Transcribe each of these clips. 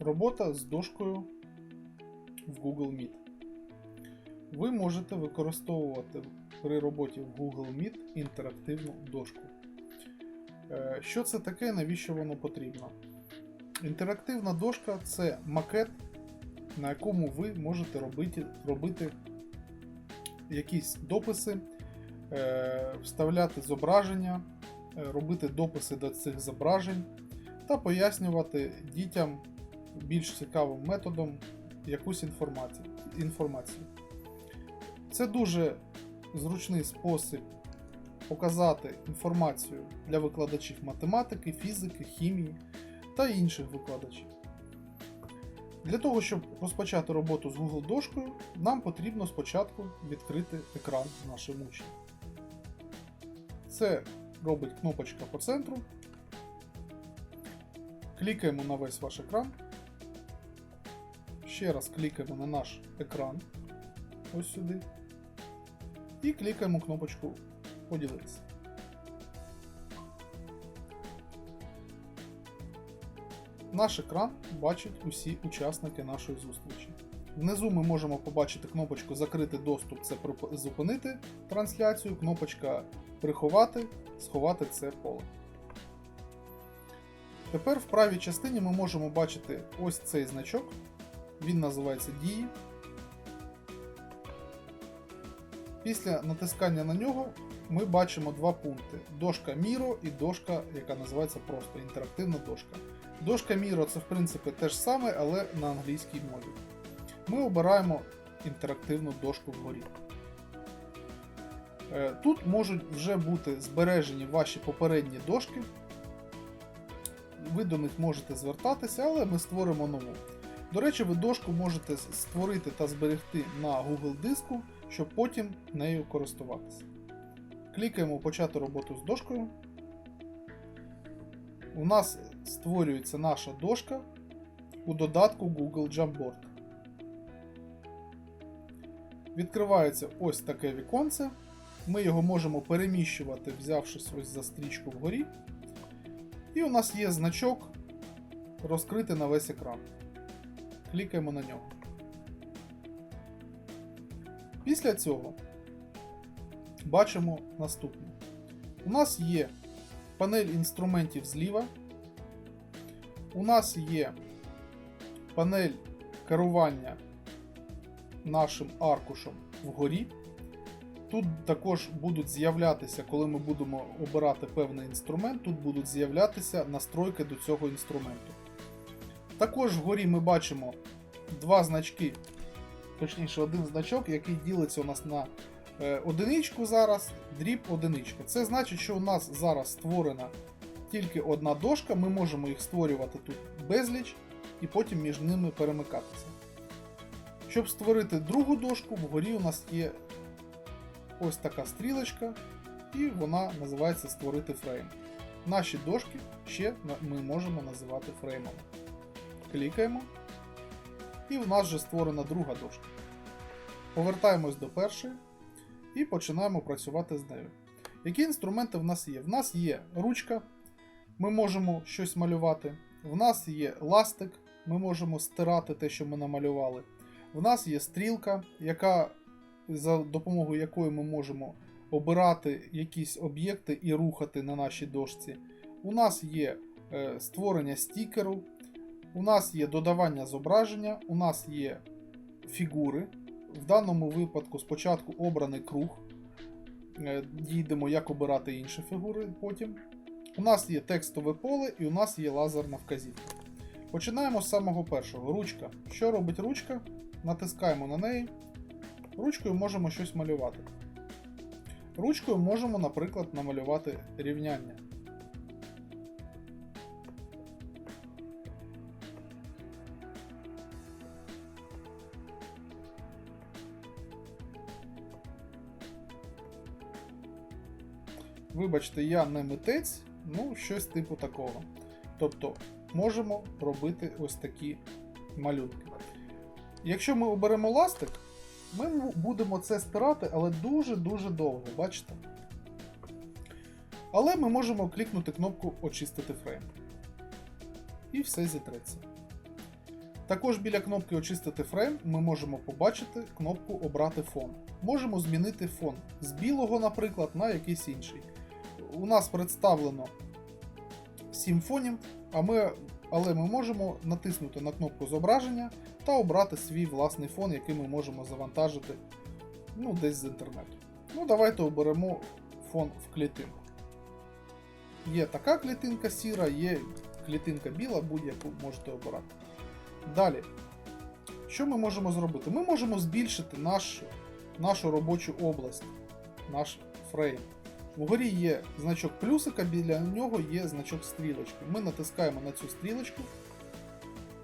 Робота з дошкою в Google Meet. Ви можете використовувати при роботі в Google Meet інтерактивну дошку. Е, Що це таке, навіщо воно потрібно? Інтерактивна дошка це макет, на якому ви можете робити, робити якісь дописи, е, вставляти зображення, е, робити дописи до цих зображень та пояснювати дітям більш цікавим методом якусь інформацію. Це дуже зручний спосіб показати інформацію для викладачів математики, фізики, хімії та інших викладачів. Для того, щоб розпочати роботу з Google дошкою, нам потрібно спочатку відкрити екран нашим учням. Це робить кнопочка по центру. Клікаємо на весь ваш екран. Ще раз клікаємо на наш екран. Ось сюди. І клікаємо кнопочку Поділитися. Наш екран бачать усі учасники нашої зустрічі. Внизу ми можемо побачити кнопочку Закрити доступ це зупинити трансляцію, кнопочка Приховати, сховати це поле. Тепер в правій частині ми можемо бачити ось цей значок. Він називається Дії. Після натискання на нього ми бачимо два пункти: дошка Miro і дошка, яка називається просто інтерактивна дошка. Дошка Miro це в принципі те ж саме, але на англійській мові. Ми обираємо інтерактивну дошку вгорі. Е, Тут можуть вже бути збережені ваші попередні дошки. Ви до них можете звертатися, але ми створимо нову. До речі, ви дошку можете створити та зберегти на Google диску, щоб потім нею користуватися. Клікаємо Почати роботу з дошкою. У нас створюється наша дошка у додатку Google Jamboard. Відкривається ось таке віконце. Ми його можемо переміщувати, взявшись ось за стрічку вгорі. І у нас є значок розкрити на весь екран. Клікаємо на нього. Після цього бачимо наступне. У нас є панель інструментів зліва. У нас є панель керування нашим аркушем вгорі. Тут також будуть з'являтися, коли ми будемо обирати певний інструмент, тут будуть з'являтися настройки до цього інструменту. Також вгорі ми бачимо два значки, точніше, один значок, який ділиться у нас на е, одиничку зараз, дріб одиничка. Це значить, що у нас зараз створена тільки одна дошка, ми можемо їх створювати тут безліч і потім між ними перемикатися. Щоб створити другу дошку, вгорі у нас є ось така стрілочка, і вона називається Створити фрейм. Наші дошки ще ми можемо називати фреймами. Клікаємо. І в нас вже створена друга дошка. Повертаємось до першої і починаємо працювати з нею. Які інструменти в нас є? В нас є ручка, ми можемо щось малювати. В нас є ластик, ми можемо стирати те, що ми намалювали. В нас є стрілка, яка, за допомогою якої ми можемо обирати якісь об'єкти і рухати на нашій дошці. У нас є е, створення стікеру, у нас є додавання зображення, у нас є фігури. В даному випадку спочатку обраний круг. Е, Дійдемо, як обирати інші фігури потім. У нас є текстове поле і у нас є лазерна вказівка. Починаємо з самого першого. Ручка. Що робить ручка? Натискаємо на неї. Ручкою можемо щось малювати. Ручкою можемо, наприклад, намалювати рівняння. Вибачте, я не митець, ну, щось типу такого. Тобто можемо робити ось такі малюнки. Якщо ми оберемо ластик, ми будемо це стирати, але дуже-дуже довго, бачите? Але ми можемо клікнути кнопку Очистити фрейм. І все зітреться. Також біля кнопки Очистити фрейм ми можемо побачити кнопку Обрати фон. Можемо змінити фон з білого, наприклад, на якийсь інший. У нас представлено 7 фонів, а ми, але ми можемо натиснути на кнопку зображення та обрати свій власний фон, який ми можемо завантажити ну, десь з інтернету. Ну, давайте оберемо фон в клітинку. Є така клітинка сіра, є клітинка біла, будь-яку можете обирати. Далі, що ми можемо зробити? Ми можемо збільшити наш, нашу робочу область, наш фрейм. Вгорі є значок плюсика, біля нього є значок стрілочки. Ми натискаємо на цю стрілочку,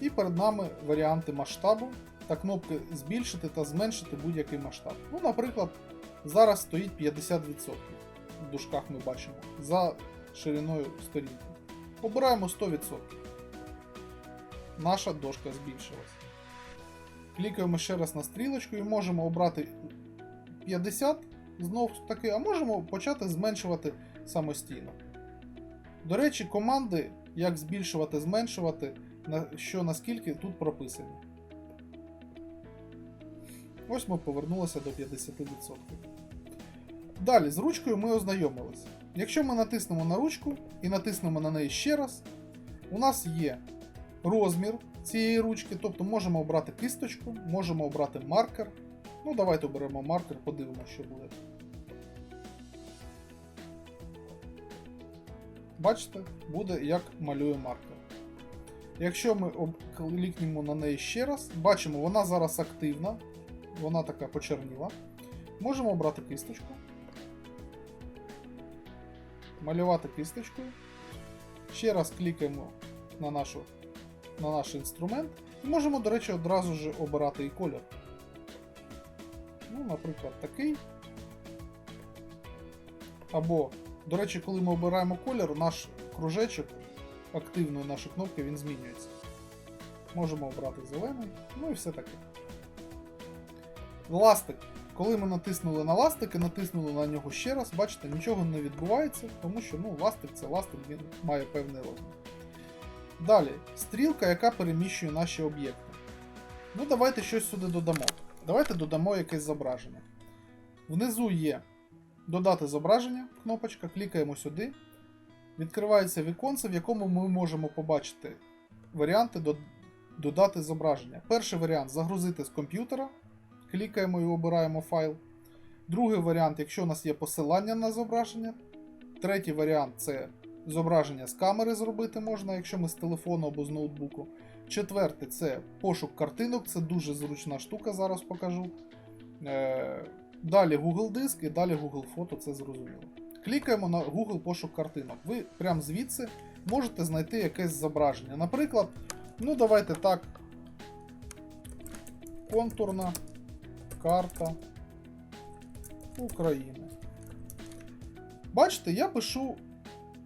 і перед нами варіанти масштабу та кнопки збільшити та зменшити будь-який масштаб. Ну, наприклад, зараз стоїть 50%. В дужках ми бачимо за шириною сторінки. Обираємо 100%. Наша дошка збільшилась. Клікаємо ще раз на стрілочку і можемо обрати 50 знов таки, а можемо почати зменшувати самостійно. До речі, команди, як збільшувати, зменшувати, що наскільки тут прописані. Ось ми повернулися до 50%. Далі з ручкою ми ознайомилися. Якщо ми натиснемо на ручку і натиснемо на неї ще раз, у нас є розмір цієї ручки, тобто можемо обрати кисточку, можемо обрати маркер. Ну, давайте оберемо маркер, подивимося, що буде. Бачите, буде як малює маркер. Якщо ми клікнемо на неї ще раз, бачимо, вона зараз активна, вона така почерніла. Можемо обрати кисточку. Малювати кисточкою. Ще раз клікаємо на, нашу, на наш інструмент. І можемо, до речі, одразу ж обирати і колір. Ну, наприклад, такий. Або, до речі, коли ми обираємо колір, наш кружечок активної нашої кнопки він змінюється. Можемо обрати зелений, ну і все таке. Ластик. Коли ми натиснули на ластик і натиснули на нього ще раз, бачите, нічого не відбувається, тому що ну, ластик це ластик, він має певний розмір. Далі, стрілка, яка переміщує наші об'єкти. Ну, давайте щось сюди додамо. Давайте додамо якесь зображення. Внизу є додати зображення, кнопочка, клікаємо сюди. Відкривається віконце, в якому ми можемо побачити варіанти додати зображення. Перший варіант загрузити з комп'ютера. Клікаємо і обираємо файл. Другий варіант, якщо у нас є посилання на зображення. Третій варіант це зображення з камери зробити можна, якщо ми з телефону або з ноутбуку. Четвертий це пошук картинок, це дуже зручна штука, зараз покажу. Е, Далі Google Диск і далі Google Фото, це зрозуміло. Клікаємо на Google пошук картинок. Ви прямо звідси можете знайти якесь зображення. Наприклад, ну давайте так. Контурна карта України. Бачите, я пишу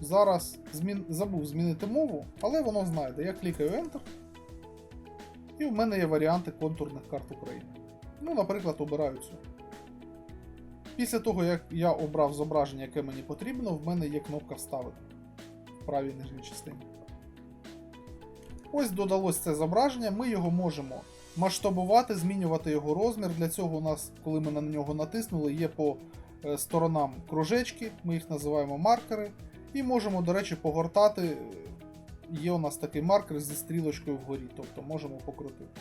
зараз змін... забув змінити мову, але воно знайде. Я клікаю Enter. І в мене є варіанти контурних карт України. Ну, наприклад, обираю цю. Після того, як я обрав зображення, яке мені потрібно, в мене є кнопка Вставити в правій нижній частині. Ось додалось це зображення, ми його можемо масштабувати, змінювати його розмір. Для цього у нас, коли ми на нього натиснули, є по е, сторонам кружечки, ми їх називаємо маркери. І можемо, до речі, погортати. Є у нас такий маркер зі стрілочкою вгорі, тобто можемо покрутити.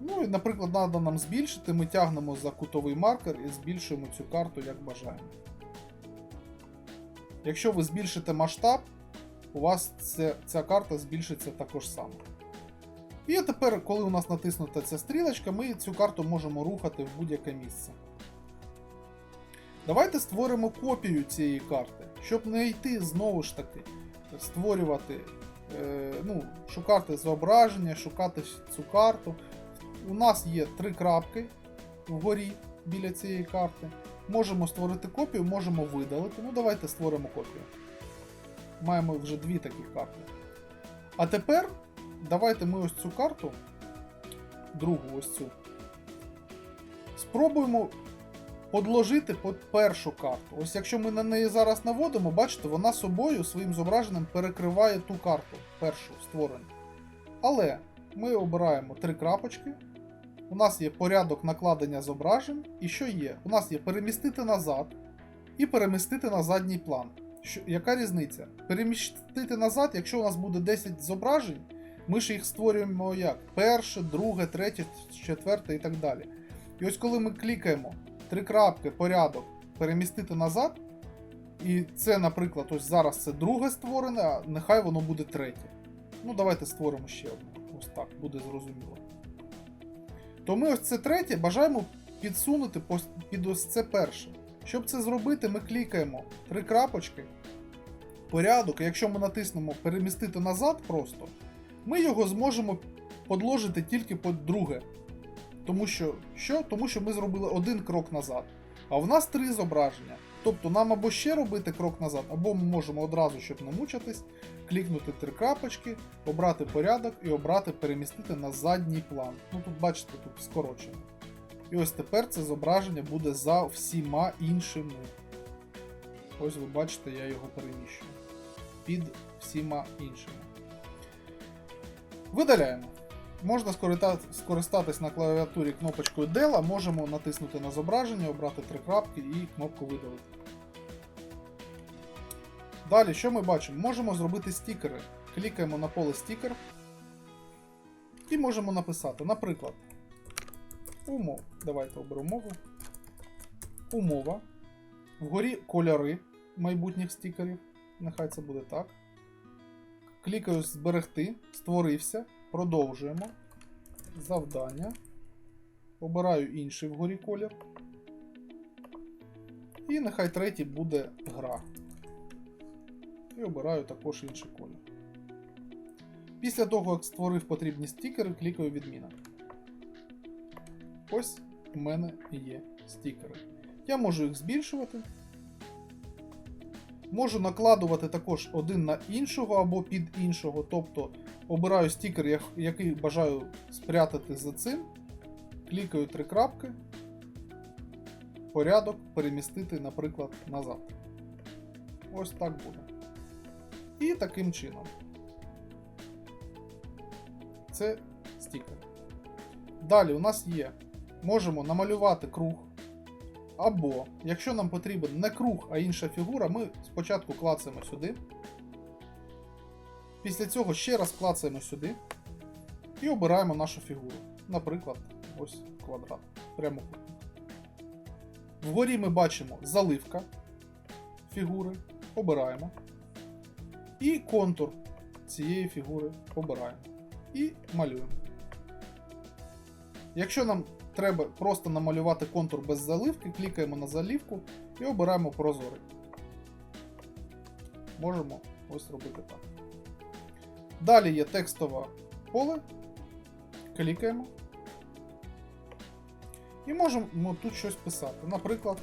Ну і, наприклад, треба нам збільшити, ми тягнемо за кутовий маркер і збільшуємо цю карту як бажаємо. Якщо ви збільшите масштаб, у вас це, ця карта збільшиться також само. І тепер, коли у нас натиснута ця стрілочка, ми цю карту можемо рухати в будь-яке місце. Давайте створимо копію цієї карти, щоб не йти знову ж таки, створювати, е, ну, шукати зображення, шукати цю карту. У нас є три крапки вгорі біля цієї карти. Можемо створити копію, можемо видалити. Ну, давайте створимо копію. Маємо вже дві такі карти. А тепер давайте ми ось цю карту, другу ось цю, спробуємо подложити під першу карту. Ось якщо ми на неї зараз наводимо, бачите, вона собою своїм зображенням перекриває ту карту, першу створену. Але ми обираємо три крапочки. У нас є порядок накладення зображень. І що є? У нас є перемістити назад і перемістити на задній план. Що, яка різниця? Перемістити назад, якщо у нас буде 10 зображень, ми ж їх створюємо як? Перше, друге, третє, четверте і так далі. І ось коли ми клікаємо три крапки, порядок, перемістити назад, і це, наприклад, ось зараз це друге створене, а нехай воно буде третє. Ну, давайте створимо ще одне. Ось так, буде зрозуміло. То ми ось це третє бажаємо підсунути під ось це перше. Щоб це зробити, ми клікаємо три крапочки, порядок, і якщо ми натиснемо перемістити назад просто, ми його зможемо подложити тільки під друге. Тому що, що? Тому що ми зробили один крок назад. А в нас три зображення. Тобто нам або ще робити крок назад, або ми можемо одразу, щоб не мучитись, клікнути три крапочки, обрати порядок і обрати перемістити на задній план. Ну тут бачите, тут скорочено. І ось тепер це зображення буде за всіма іншими. Ось ви бачите, я його переміщую. Під всіма іншими. Видаляємо. Можна скористатись на клавіатурі кнопочкою Del, а можемо натиснути на зображення, обрати три крапки і кнопку видалити. Далі, що ми бачимо? Можемо зробити стікери. Клікаємо на поле стікер і можемо написати, наприклад, умов. Давайте оберу мову. Умова. Вгорі кольори майбутніх стікерів. Нехай це буде так. Клікаю зберегти, створився. Продовжуємо. Завдання. Обираю інший вгорі колір. І нехай третій буде гра. І обираю також інший колір. Після того, як створив потрібні стікери, клікаю відміна. Ось у мене є стікери. Я можу їх збільшувати. Можу накладувати також один на іншого або під іншого. Тобто обираю стікер, який бажаю спрятати за цим. Клікаю три крапки. Порядок перемістити, наприклад, назад. Ось так буде. І таким чином. Це стікер. Далі у нас є. Можемо намалювати круг. Або, якщо нам потрібен не круг, а інша фігура, ми спочатку клацаємо сюди. Після цього ще раз клацаємо сюди і обираємо нашу фігуру. Наприклад, ось квадрат. Прямокутник. Вгорі ми бачимо заливка фігури. Обираємо. І контур цієї фігури обираємо. І малюємо. Якщо нам треба просто намалювати контур без заливки, клікаємо на заливку і обираємо прозорий. Можемо ось робити так. Далі є текстове поле. Клікаємо. І можемо тут щось писати. Наприклад.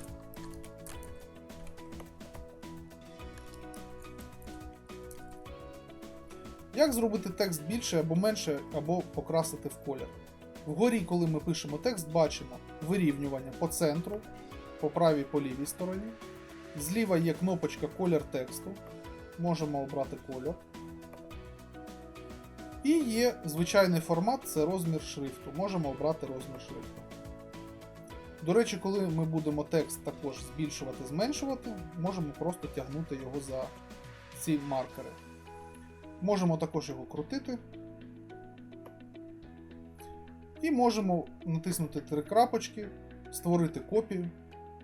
Як зробити текст більше або менше, або покрасити в колір? Вгорі, коли ми пишемо текст, бачимо вирівнювання по центру, по правій по лівій стороні. Зліва є кнопочка колір тексту. Можемо обрати колір. І є звичайний формат це розмір шрифту. Можемо обрати розмір шрифту. До речі, коли ми будемо текст також збільшувати, зменшувати, можемо просто тягнути його за ці маркери. Можемо також його крутити. І можемо натиснути три крапочки, створити копію,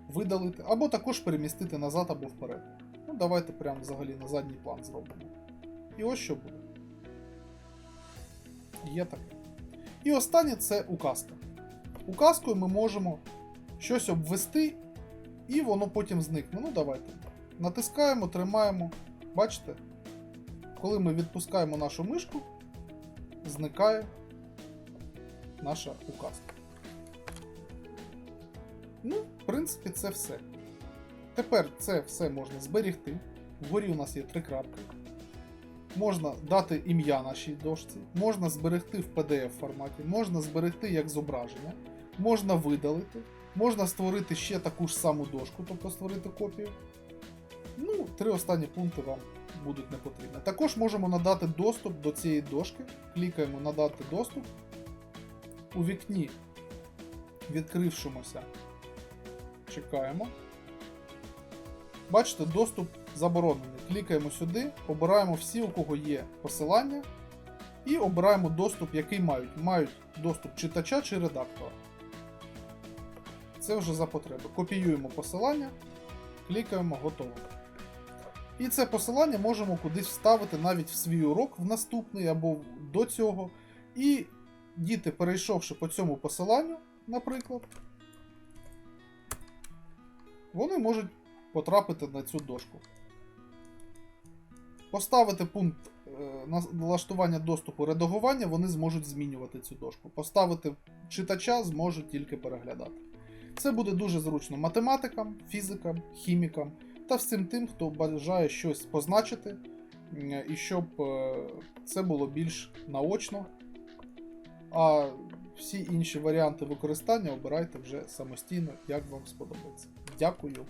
видалити, або також перемістити назад або вперед. Ну, давайте прямо взагалі на задній план зробимо. І ось що буде. Є таке. І останнє це указка. Указкою ми можемо щось обвести, і воно потім зникне. Ну, давайте. Натискаємо, тримаємо. Бачите? Коли ми відпускаємо нашу мишку, зникає наша указка. Ну, в принципі, це все. Тепер це все можна зберігти. Вгорі у нас є три крапки. Можна дати ім'я нашій дошці, можна зберегти в PDF форматі, можна зберегти як зображення, можна видалити, можна створити ще таку ж саму дошку, тобто створити копію. Ну, три останні пункти вам будуть не потрібні. Також можемо надати доступ до цієї дошки. Клікаємо надати доступ. У вікні, відкрившомуся, чекаємо. Бачите, доступ заборонений. Клікаємо сюди, обираємо всі, у кого є посилання, і обираємо доступ, який мають. Мають доступ читача чи редактора. Це вже за потреби. Копіюємо посилання, клікаємо готово. І це посилання можемо кудись вставити навіть в свій урок в наступний або до цього. І діти, перейшовши по цьому посиланню, наприклад, вони можуть потрапити на цю дошку. Поставити пункт е, налаштування доступу редагування, вони зможуть змінювати цю дошку. Поставити читача зможуть тільки переглядати. Це буде дуже зручно математикам, фізикам, хімікам та всім тим, хто бажає щось позначити, і щоб е, це було більш наочно. А всі інші варіанти використання обирайте вже самостійно, як вам сподобається. Дякую.